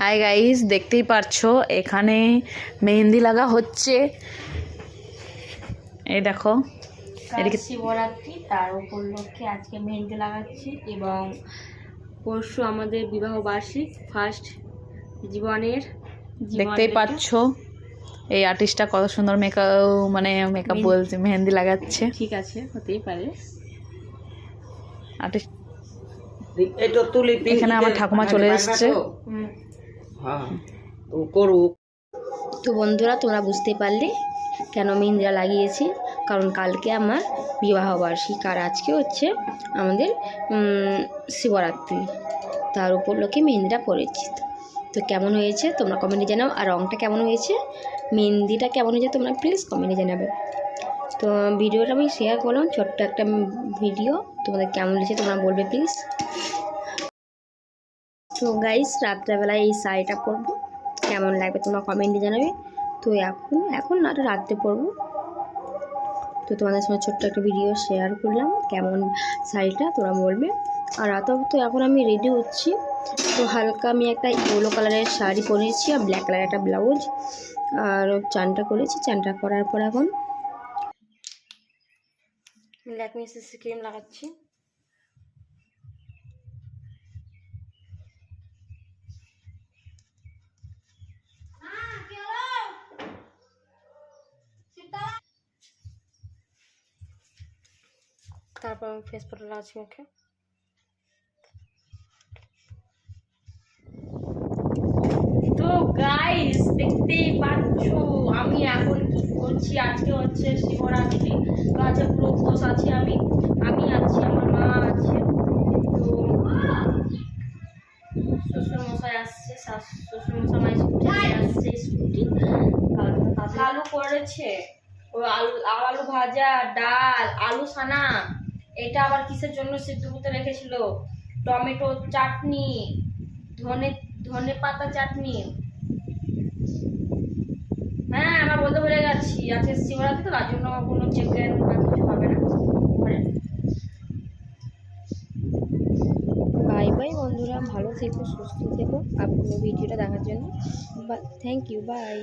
Hi guys দেখতেই পারছ? এখানে মেহেন্দি লাগা হচ্ছে। এই দেখো। এদিকে শিবরাত্রি তার উপলক্ষে আজকে মেহেন্দি লাগাচ্ছি এবং পরশু আমাদের বিবাহ বার্ষিক ফার্স্ট জীবনের দেখতেই। পাচ্ছো? এই আর্টিস্টটা কত সুন্দর মেকআপ মানে মেকআপ বলছে মেহেন্দি লাগাচ্ছে। ঠিক আছে হতেই পারে। আর্টিস্ট এখানে আমার ঠাকুমা চলে এসেছে। হ্যাঁ। তো করুক তো বন্ধুরা, তোমরা বুঝতে পারলে কেন মেহেন্দিরা লাগিয়েছি? কারণ কালকে আমার বিবাহ বার্ষিক, আর আজকে হচ্ছে আমাদের শিবরাত্রি। তার উপলক্ষে মেহেন্দিটা পরেছি তো কেমন হয়েছে? তোমরা কমেন্টে জানাও। আর রঙটা কেমন হয়েছে? মেহেন্দিটা কেমন হয়েছে? তোমরা প্লিজ কমেন্টে জানাবে। তো ভিডিওটা আমি শেয়ার করলাম। ছোট্ট একটা ভিডিও। তোমাদের কেমন লেগেছে তোমরা বলবে প্লিজ তো গাইস রাত্রেবেলায় এই শাড়িটা পরবো। কেমন লাগবে তোমরা কমেন্টে জানাবে। তো এখন এখন না রাত্রে পরবো। তো তোমাদের সঙ্গে ছোট্ট একটা ভিডিও শেয়ার করলাম, কেমন শাড়িটা তোমরা বলবে। আর রাত তো এখন আমি রেডি হচ্ছি। তো হালকা আমি একটা ইয়েলো কালারের শাড়ি পরেছি আর ব্ল্যাক কালারের একটা ব্লাউজ আর চানটা করেছি, চানটা করার পর এখন ল্যাকমি সিসি ক্রিম লাগাচ্ছি। তারপর আমি ফেস পাউডার লাগাচ্ছি মুখে তো গাইস দেখতেই পাচ্ছ আমি এখন কি করছি? আজকে হচ্ছে শিবরাত্রি। তো আজকে পুরো উপোস আছি আমি। আমি আছি আমার মা আছে। তো শ্বশুর মশাই আসছে শ্বশুর মশাই স্কুটি আসছে স্কুটি। আলু করেছে। ও আলু আলু ভাজা ডাল আলু সানা এটা আবার কিসের জন্য সিদ্ধ করতে রেখেছিল? টমেটো চাটনি, ধনে ধনে পাতা চাটনি। হ্যাঁ আমার বলতে ভুলে গেছি। আজকে শিবরাত্রি তো, তার জন্য কোনো চিকেন বা কিছু হবে না। বাই বাই বন্ধুরা, ভালো থেকো, সুস্থ থেকো। আপনার ভিডিওটা দেখার জন্য। বা থ্যাংক ইউ বাই